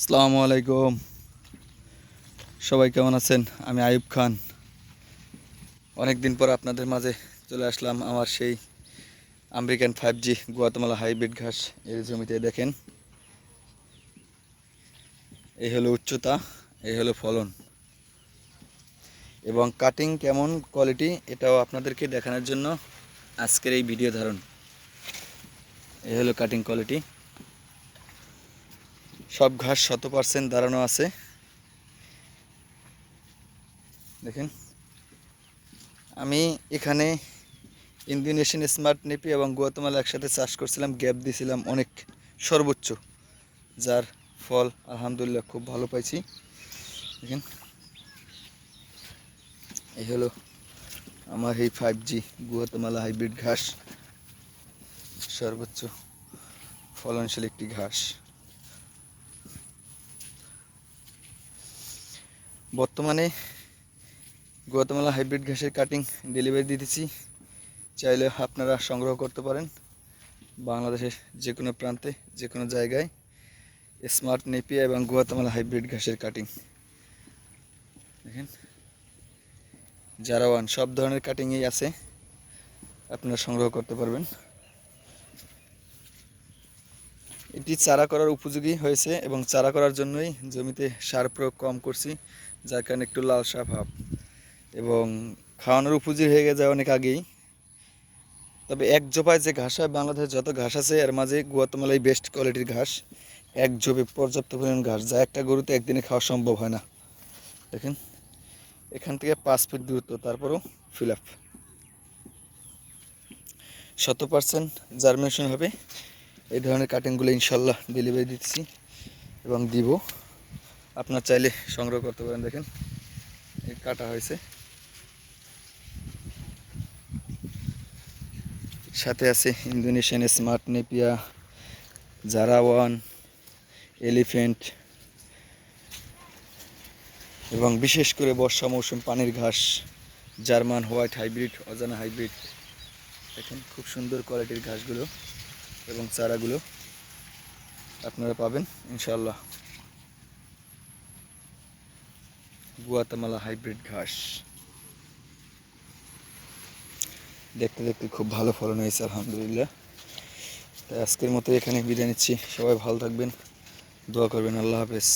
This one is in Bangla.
আসসালামু আলাইকুম। সবাই কেমন আছেন? আমি আয়ুব খান। অনেক দিন পর আপনাদের মাঝে চলে আসলাম আমার সেই American five G Guatemala hybrid ঘাস এর জমিতে, দেখেন। এই হলো উচ্চতা, এই হলো ফলন। এবং কাটিং কেমন কোয়ালিটি এটাও আপনাদেরকে দেখানোর জন্য আজকের এই ভিডিও ধারণ। এই হলো কাটিং কোয়ালিটি সব ঘাস শত পার্সেন্ট দাঁড়ানো আছে। দেখেন, আমি এখানে ইন্দোনেশিয়ান স্মার্ট নেপি এবং গুয়াতমালা একসাথে চাষ করছিলাম, গ্যাপ দিয়েছিলাম অনেক সর্বোচ্চ, যার ফল আলহামদুলিল্লাহ খুব ভালো পাইছি। দেখেন, এই হলো আমার এই ফাইভ জি গুয়াতমালা হাইব্রিড ঘাস, সর্বোচ্চ ফলনশীল একটি ঘাস। বর্তমানে গুয়াতমালা হাইব্রিড ঘাসের কাটিং ডেলিভারি দিতেছি চাইলে আপনারা সংগ্রহ করতে পারেন বাংলাদেশের যে কোনো প্রান্তে যে কোনো জায়গায়। স্মার্ট নেপিয়া এবং গুয়াতমালা হাইব্রিড ঘাসের কাটিং। দেখেন জারাওয়ান সব ধরনের কাটিংই আছে, আপনারা সংগ্রহ করতে পারবেন। এটি চারা করার উপযোগী হয়েছে এবং চারা করার জন্যই জমিতে সার প্রয়োগ কম করছি। যার কারণে একটু লালসা ভাব। এবং খাওয়ানোর উপযোগী হয়ে যায় অনেক আগেই। তবে এক জোপায় যে ঘাস হয় বাংলাদেশের যত ঘাস আছে, এর মাঝে গুয়াতমালাই বেস্ট কোয়ালিটির ঘাস। এক জোপে পর্যাপ্ত পরিমাণ ঘাস, যা একটা গরুতে একদিনে খাওয়া সম্ভব হয় না। দেখেন, এখান থেকে পাঁচ ফিট দূরত্ব, তারপরেও ফিল আপ শত পার্সেন্ট জার্মিনেশন হবে। এই ধরনের কাটিংগুলো ইনশাল্লাহ ডেলিভারি দিচ্ছি এবং দিব। আপনার চাইলে সংগ্রহ করতে পারেন, দেখেন। কাটা হয়েছে। সাথে আছে ইন্দোনেশিয়ান স্মার্ট নেপিয়া, জারাওয়ান, এলিফেন্ট, এবং বিশেষ করে বর্ষা মৌসুম, পানির ঘাস, জার্মান হোয়াইট হাইব্রিড, অজানা হাইব্রিড। দেখেন, খুব সুন্দর কোয়ালিটির ঘাসগুলো এবং চারাগুলো আপনারা পাবেন ইনশাল্লাহ গুয়াতামালা হাইব্রিড ঘাস। দেখতে দেখতে খুব ভালো ফলন হয়েছে, আলহামদুলিল্লাহ। তাই আজকের মতো এখানে বিদায় নিচ্ছি। সবাই ভালো থাকবেন, দোয়া করবেন, আল্লাহ হাফেজ।